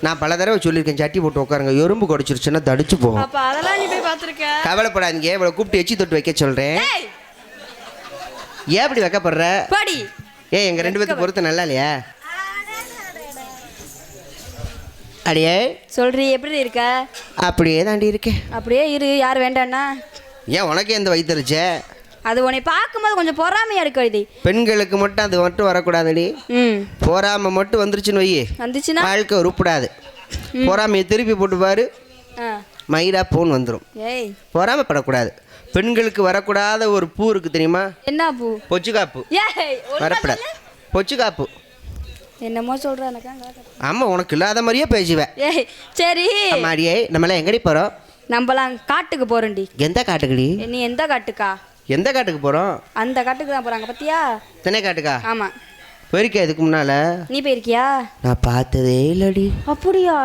நான் பல தடவை சொல்லியிருக்கேன் சட்டி போட்டு உட்காருங்க எறும்பு கடிச்சிருச்சுன்னா தடிச்சு போகும். அப்ப அதெல்லாம் நீ போய் பாத்திருக்க கவலைப்படாதீங்க இவளை கூப்பிட்டு எச்சி தொட்டு வைக்க சொல்கிறேன் ஏய்! ஏன் இப்படி வைக்கப்படுற? படி. ஏய் எங்கள் ரெண்டு பேர்த்து பொறுத்து நல்லா இல்லையா? அடியே. சொல்றி எப்படி இருக்க? அப்படியே தாண்டி இருக்கேன். அப்படியே இரு யார் வேண்டான்னா? ஏன் உனக்கே இந்த வயிற்றுருச்சே அது உன்னை பார்க்கும்போது கொஞ்சம் பொறாமையா இருக்கு இது பெண்களுக்கு மட்டும் அது மட்டும் வரக்கூடாதுடி. ம். போறாம மட்டும் வந்துருச்சுன்னு வையே. வந்துச்சுன்னா? வாழ்க்கை உருப்படாது. பொறாமையை திருப்பி போட்டு பாரு. மயிரா போன் வந்துடும் ஏய். பொறாமைப்படக்கூடாது. பெண்களுக்கு வரக்கூடாத ஒரு பூ இருக்கு தெரியுமா? என்ன பூ? பொச்சுக்காப்பு. ஏய் ஒழுங்கா வரப்படாது. சொல்லு. பொச்சுக்காப்பு. என்னமோ எனக்கு ஆமாம் உனக்கு இல்லாத மாதிரியே பேசுவேன் ஏய் சரி. அம்மாடியே நம்மளாம் எங்கடி போகிறோம் நம்மலாம் காட்டுக்கு போறோம்டி. எந்த காட்டுக்குடி? நீ எந்த காட்டுக்கா? எந்த காட்டுக்கு போகிறோம் அந்த காட்டுக்கு தான் போறாங்க பத்தியா? தினை காட்டுக்கா? ஆமா. போயிருக்கேன் இதுக்கு முன்னால்? நீ போயிருக்கியா? நான் பார்த்ததே இல்லடி. அப்படியா?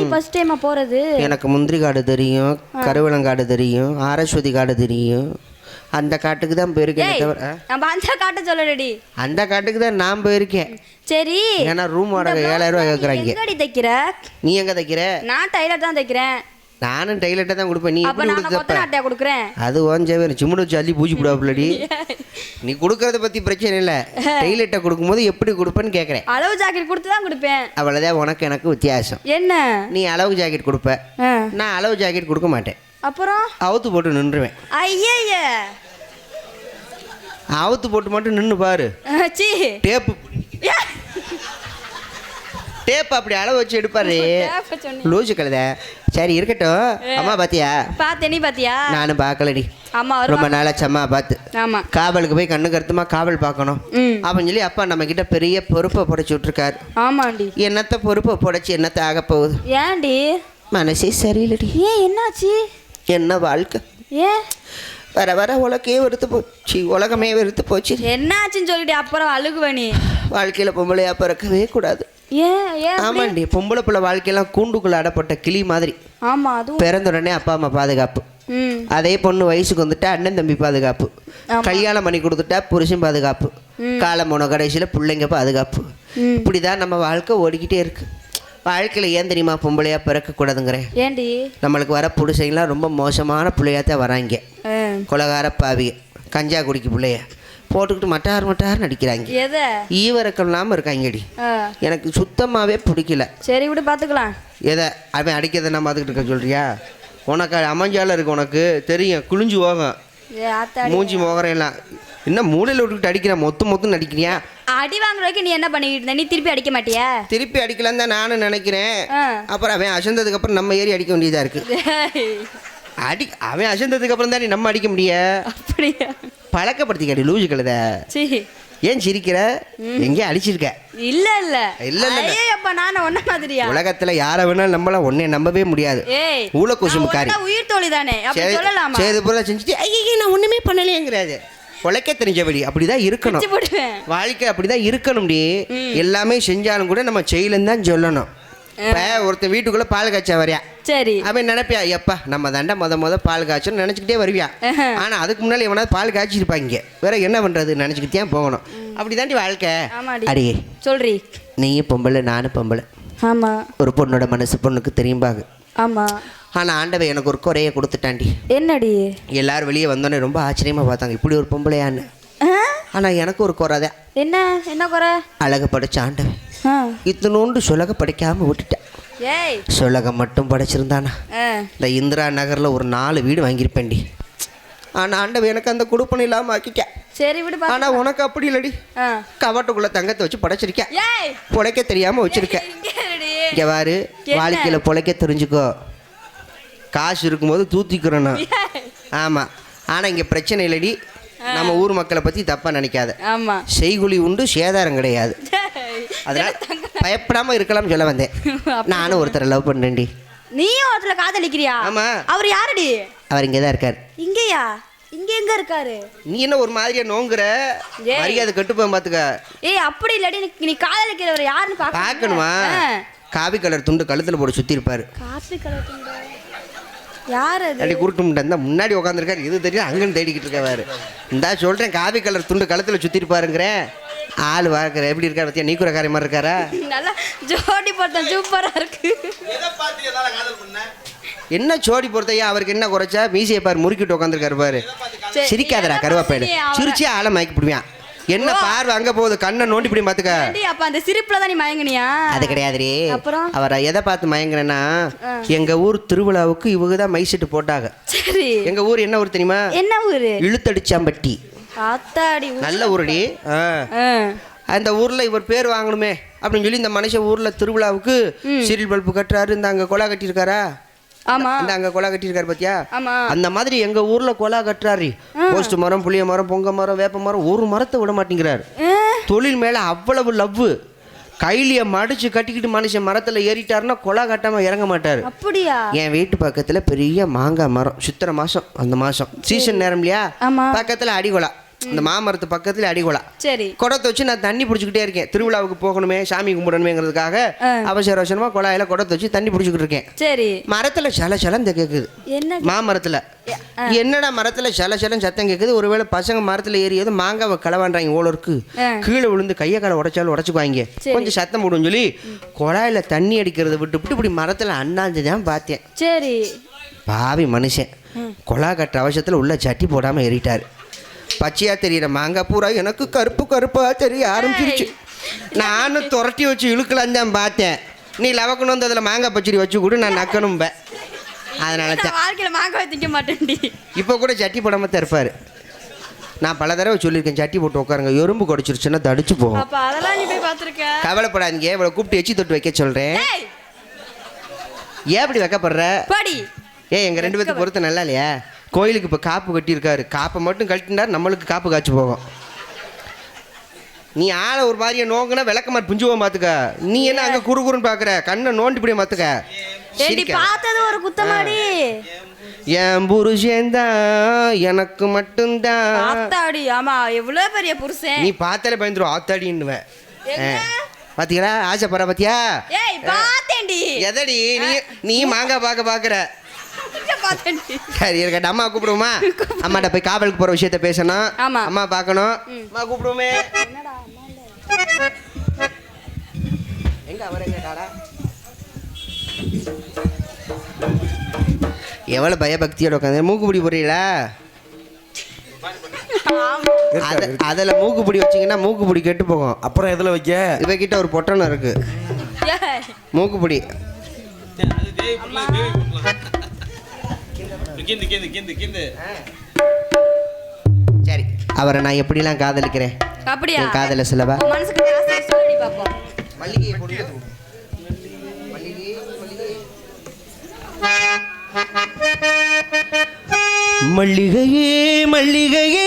நீ ஃபர்ஸ்ட் டைமா போறது? எனக்கு முந்திரி காடு தெரியும் கருவளங்காடு தெரியும் ஆரஸ்வதி காடு தெரியும். அந்த காட்டுக்கு தான் போயிருக்கேன் தவிர? நம்ம அந்த காட்டை சொல்லடி அந்த காட்டுக்கு தான் நான் போயிருக்கேன். சரி. ஏன்னா ரூம் வாடகை ஏழாயிரம் ரூபாய் கேட்குறாங்க தைக்கிற? நீ எங்கே தைக்கிற? நான் டைலர் தான் தைக்கிறேன். நானும் டெய்லர்ட்டை தான் கொடுப்பேன். நீ அப்ப எப்படி நான் கொடுத்து கொத்த தைப்ப நாட்டையா கொடுக்குறேன்? அது ஓஞ்சவே சிம்முடு வச்சு அள்ளி பூச்சி போடாப்புலடி நீ கொடுக்கறத பற்றி பிரச்சனை இல்லை. டெய்லர்ட்டை கொடுக்கும்போது எப்படி கொடுப்பேன்னு கேட்குறேன் அளவு ஜாக்கெட் கொடுத்து தான் கொடுப்பேன். அவ்வளோதான் உனக்கு எனக்கு வித்தியாசம். என்ன? நீ அளவு ஜாக்கெட் கொடுப்ப. நான் அளவு ஜாக்கெட் கொடுக்க மாட்டேன். அப்புறம்? அவுத்து போட்டு நின்றுவேன். ஐயய்ய அவுத்து போட்டு மட்டும் நின்று பாரு. டேப்பு டேப் அப்படி அளவு வச்சு எடுப்பாரு. லூசு கழுத. சரி இருக்கட்டும். அம்மா பாத்தியா? பார்த்த நீ பாத்தியா? நானும் பார்க்கலடி ஆமா ரொம்ப வருவா நாளாச்சு அம்மா பார்த்து ஆமா. காவலுக்கு போய் கண்ணு கருத்துமா காவல் பார்க்கணும். அப்படின்னு சொல்லி அப்பா நம்ம கிட்ட பெரிய பொறுப்பை புடைச்சி விட்ருக்காரு ஆமாண்டி. என்னத்த பொறுப்பை புடைச்சி என்னத்த ஆக போகுது? ஏன்டி? மனசே சரியில்லடி. ஏன் என்னாச்சு? என்ன வாழ்க்கை? ஏன்? வர வர உலகையே வெறுத்து போச்சு. உலகமே வெறுத்து போச்சு. என்னாச்சுன்னு சொல்லிட்டு அப்புறம் அழுகுவ நீ? வாழ்க்கையில் பொம்பளையா பிறக்கவே கூடாது? ஆமாண்டி பொம்பளை பிள்ளை வாழ்க்கையெல்லாம் கூண்டுக்குள்ள அடப்பட்ட கிளி மாதிரி. ஆமா அதுவும். பிறந்த உடனே அப்பா அம்மா பாதுகாப்பு. அதே பொண்ணு வயசுக்கு வந்துட்டா அண்ணன் தம்பி பாதுகாப்பு. கல்யாணம் பண்ணி கொடுத்துட்டா புருஷன் பாதுகாப்பு. காலம் போன கடைசியில் பிள்ளைங்க பாதுகாப்பு. ம். இப்படி தான் நம்ம வாழ்க்கை ஓடிக்கிட்டே இருக்கு. வாழ்க்கையில் ஏன் தெரியுமா பொம்பளையா பிறக்கக்கூடாதுங்கிறேன்? ஏண்டி? நம்மளுக்கு வர புருஷங்களாம் ரொம்ப மோசமான பிள்ளையாத்தான் வராங்க. கொலகார பாவிக கஞ்சா குடிக்க பிள்ளைய. போட்டுக்கிட்டு மட்டார் மட்டார் நடிக்கிறாங்க ஈவரக்கம் இல்லாமல் இருக்காங்கடி. எனக்கு சுத்தமாகவே பிடிக்கல. சரி விடு பாத்துக்கலாம் எதை? அவன் அடிக்கிறத நான் பார்த்துக்கிட்டு இருக்க சொல்றியா? உனக்கு அமைஞ்சால இருக்கு உனக்கு. தெரியும் குளிஞ்சு போகும் மூஞ்சி முகரையெல்லாம் என்ன மூலையில் விட்டுக்கிட்டு அடிக்கிறான் மொத்த மொத்தம் நடிக்கிறியா அடி வாங்குற வரைக்கும் நீ என்ன பண்ணிக்கிட்டு இருந்த? நீ திருப்பி அடிக்க மாட்டியா? திருப்பி அடிக்கலாம் தான் நானும் நினைக்கிறேன். அப்புறம் அவன் அசந்ததுக்கு அப்புறம் நம்ம ஏறி அடிக்க வேண்டியதாக இருக்கு. அடி அவன் அசந்ததுக்கு அப்புறம் தான் நம்ம அடிக்க முடிய? அப்படியா? பழக்கப்படுத்திக்காடி லூஜு கழுத ஏன் சிரிக்கிற? எங்கேயும் அடிச்சிருக்க? இல்ல இல்ல. இல்ல, இல்ல, அப்பா நான் ஒன்ன மாதிரியா? உலகத்துல யாரை வேணாலும் நம்மளாம் ஒன்னே நம்பவே முடியாது. ஊழ குசும்புக்காரி. நான் உயிர் தோழி தானே? அப்படி சொல்லலாமா? செய்து பூரா செஞ்சுட்டு ஐயே நான் ஒண்ணுமே பண்ணலையேங்கிறாரு. உழைக்க தெரிஞ்சபடி அப்படிதான் இருக்கணும். வாழ்க்கை அப்படிதான் இருக்கணும்டி. எல்லாமே செஞ்சாலும் கூட நம்ம செய்யலன்னு தான் சொல்லணும். இப்போ ஒருத்தன் வீட்டுக்குள்ள பால் காய்ச்சா வரியா சரி. அவன் நினைப்பியா எப்பா நம்ம தாண்டா முத முத பால் காய்ச்சணும் நினச்சிக்கிட்டே வருவியா? ஆஹா. ஆனா அதுக்கு முன்னாடி எவனாவது பால் காய்ச்சிருப்பாங்க வேற என்ன பண்றது? நினச்சிக்கிட்டே போகணும். அப்படி தாண்டி வாழ்க்கை. அடியே சொல்றி. நீயும் பொம்பளை நானும் பொம்பளை. ஆமா. ஒரு பொண்ணோட மனசு பொண்ணுக்கு தெரியும்பாங்க ஆமா. ஆனால் ஆண்டவன் எனக்கு ஒரு குறைய கொடுத்துட்டாண்டி என்னடி? எல்லாரும் வெளியே வந்தோடனே ரொம்ப ஆச்சரியமாக பார்த்தாங்க. இப்படி ஒரு பொம்பளையான்னு? ஆனால் எனக்கு ஒரு குறை தான். என்ன? என்ன குறை? அழகு படைச்ச ஆண்டவன். இத்தனோண்டு சுலக படைக்காமல் விட்டுட்டேன் சுலகம் மட்டும் படைச்சிருந்தானா. இந்த இந்திரா நகரில் ஒரு நாலு வீடு வாங்கியிருப்பேன்டி. ஆனால் ஆண்டவன் எனக்கு அந்த கொடுப்பனை இல்லாமல் ஆக்கிட்டேன் சரி விடு ஆனால் உனக்கு அப்படி இல்லடி. கவட்டுக்குள்ளே தங்கத்தை வச்சு படைச்சிருக்கேன். பொழைக்க தெரியாமல் வச்சிருக்கேன். இங்க வாரு? வாழ்க்கையில் பொழைக்க தெரிஞ்சுக்கோ. காசு இருக்கும்போது தூத்திக்கிறோம் நான். ஆமாம் ஆனால் இங்கே பிரச்சனை இல்லடி. நம்ம ஊர் மக்களை பற்றி தப்பாக நினைக்காத. ஆமா. செய்குழி உண்டு சேதாரம் கிடையாது. அதனால் பயப்படாமல் இருக்கலாம்னு சொல்ல வந்தேன். நானும் ஒருத்தரை லவ் பண்ணேன்டி நீயும் ஒருத்தல காதலிக்கிறியா? ஆமா. அவர் யாருடி? அவர் இங்கே தான் இருக்கார். இங்கயா? இங்க எங்க இருக்காரு? நீ என்ன ஒரு மாதிரியா நோங்குற. மரியாதை கட்டுப்போம் பார்த்துக்க ஏய் அப்படி இல்லாடி. நீ- காதலிக்கிறவர் யாருன்னு பாக்க பார்க்கணுமா காவி கலர் துண்டு கழுத்தில் போட்டு சுற்றி இருப்பார் காப்பி கலர் துண்டா? யார் அது? அப்படி குருட்டு முட்டை முன்னாடி உட்காந்துருக்காரு இது தெரியும் அங்கன்னு தேடிக்கிட்டு இருக்கவாரு இந்தா சொல்கிறேன் காவி கலர் துண்டு கழுத்தில் சுற்றி இருப்பாருங்கிறேன் ஆள் பார்க்குற எப்படி இருக்காரு பத்தியா? நீ கூட மாதிரி இருக்காரா? நல்லா ஜோடி போட்டோம் சூப்பரா இருக்கு. என்ன சோடி பொறுத்தையா அவருக்கு என்ன குறைச்சா? மீசையை பாரு முறுக்கிட்டு உட்காந்துருக்காரு பாரு. சரி, சிரிக்காதடா பண்ணி சிரிச்சே ஆளை மயக்கி பிடுவான் என்ன பார்வை அங்க போகுது? கண்ணை நோண்டி பிடி பாத்துக்க அப்ப அந்த சிரிப்புல தான் நீ மயங்குனியா? அது கிடையாதுரி அப்புறம்? அவரை எதை பார்த்து மயங்குறேன்னா ஆ. எங்க ஊர் திருவிழாவுக்கு இவங்க தான் மைசெட்டு போட்டாங்க. சரி. எங்க ஊர் என்ன ஊர் தெரியுமா? என்ன ஊரு? இழுத்தடிச்சாம்பட்டி. ஆத்தாடி நல்ல ஊருடி. அந்த ஊர்ல இவர் பேர் வாங்கணுமே அப்படின்னு சொல்லி இந்த மனுஷன் ஊர்ல திருவிழாவுக்கு சீரியல் பல்பு கட்டுறாரு இந்த அங்க கொலா கட்டியிருக்காரா? ஆமா. இந்த அங்க கொலா கட்டியிருக்காரு பாத்தியா? ஆமா. அந்த மாதிரி எங்க ஊர்ல கொலா கட்டுறாரு. போஸ்ட் மரம் புளிய மரம் பொங்க மரம் வேப்ப மரம் ஒரு மரத்தை விட மாட்டேங்கிறாரு. தொழில் மேல அவ்வளவு லவ் கைலிய மடிச்சு கட்டிக்கிட்டு மனுஷன் மரத்துல ஏறிட்டாருன்னா கொலா கட்டாம இறங்க மாட்டாரு. அப்படியா? என் வீட்டு பக்கத்துல பெரிய மாங்காய் மரம் சித்திரை மாசம் அந்த மாசம். சீசன் நேரம் இல்லையா. பக்கத்துல அடிகொலா. இந்த மாமரத்து பக்கத்துல அடிகொலா சரி. குடத்தை வச்சு நான் தண்ணி பிடிச்சிக்கிட்டே இருக்கேன். திருவிழாவுக்கு போகணுமே சாமி கும்பிடணுமேங்கிறதுக்காக. அவசர அவசரமா குழாயில குடத்தை வச்சு தண்ணி பிடிச்சிக்கிட்டு இருக்கேன். சரி. மரத்துல சல சலந்த கேக்குது. என்ன மாமரத்துல. என்னடா மரத்துல சல சலம் சத்தம் கேக்குது? ஒருவேளை பசங்க மரத்துல ஏறியது மாங்காவை களவாண்டாங்க ஓல இருக்கு. ஆ. கீழே விழுந்து கையை காலை உடைச்சாலும் உடைச்சுக்குவாங்க. கொஞ்சம் சத்தம் போடுன்னு சொல்லி குழாயில தண்ணி அடிக்கிறத விட்டு விட்டு இப்படி மரத்துல அண்ணாந்து தான் பார்த்தேன். சரி. பாவி மனுஷன். கொலா கட்டுற அவசரத்தில் உள்ள சட்டி போடாம ஏறிட்டாரு. பச்சையா தெரியுற மாங்காய் பூரா எனக்கு கருப்பு கருப்பா தெரிய ஆரம்பிச்சிருச்சு. நானும் துரட்டி வச்சு இழுக்கலாம் தான் பார்த்தேன். நீ லவக்கணும் வந்து அதில் மாங்காய் பச்சடி வச்சு கூட நான் நக்கணும் அதனால தான். வாழ்க்கையில மாங்காய் திங்க மாட்டேன்டி. இப்போ கூட சட்டி போடாம தான் இருப்பாரு. நான் பல தடவை சொல்லியிருக்கேன் சட்டி போட்டு உட்காருங்க எறும்பு குடைச்சிருச்சுன்னா தடிச்சு போகும் அதெல்லாம் நீ போய் பாத்திருக்க கவலைப்படாதீங்க இவளை கூப்பிட்டு எச்சி தொட்டு வைக்க சொல்கிறேன் ஏன் இப்படி வைக்கப்படுற? படி. ஏய் எங்கள் ரெண்டு பேர்த்து பொறுத்த நல்லா இல்லையா? கோயிலுக்கு இப்போ காப்பு கட்டியிருக்காரு. காப்பை மட்டும் கட்டினா நம்மளுக்கு காப்பு காய்ச்சி போகும். நீ ஆளை ஒரு மாதிரியே நோங்குனா விளக்க மாதிரி புஞ்சுவோம் பார்த்துக்க நீ என்ன அங்கே குறு குறுன்னு பார்க்குற கண்ணை நோண்டி இப்படியே சிரிக்க. பார்த்தது ஒரு குத்தமாடி என் புருஷன்தான் எனக்கு மட்டும்தான். ஆத்தாடி ஆமா எவ்வளவு பெரிய புருஷன். நீ பார்த்தாலே பயந்துரும் ஆத்தாடின்னுவேன்? பாத்தீங்களா? ஆசைப்படுற பாத்தியா? பார்த்தேன்டி. எதடி நீ நீ மாங்காய் பார்க்க பார்க்குற. சரி இருக்கட்டும் அம்மா கூப்பிடுவோமா? அம்மாட்ட போய் காவலுக்கு போற விஷயத்த பேசணும். அம்மா பார்க்கணும். அம்மா கூப்பிடுவோமே. எங்க அவர் எங்க டாடா? எவ்வளவு பயபக்தியோட உட்காந்து மூக்குப்பிடி போடுறீங்களா? அத அதில் மூக்குப்பிடி வச்சீங்கன்னா மூக்குப்பிடி கெட்டு போகும். அப்புறம் எதில் வைக்க? இவகிட்ட ஒரு பொட்டணம் இருக்கு. மூக்குப்பிடி கிந்து கிந்து கிந்து கிந்து சரி. அவரை நான் எப்படிலாம் காதலிக்கிறேன்? அப்படியா? காதல சிலவா உன் மனசுக்கு ஆசையை சொல்லி பாப்போம். மல்லிகையை போட்டு மல்லிகை மல்லிகை. மல்லிகையே மல்லிகையே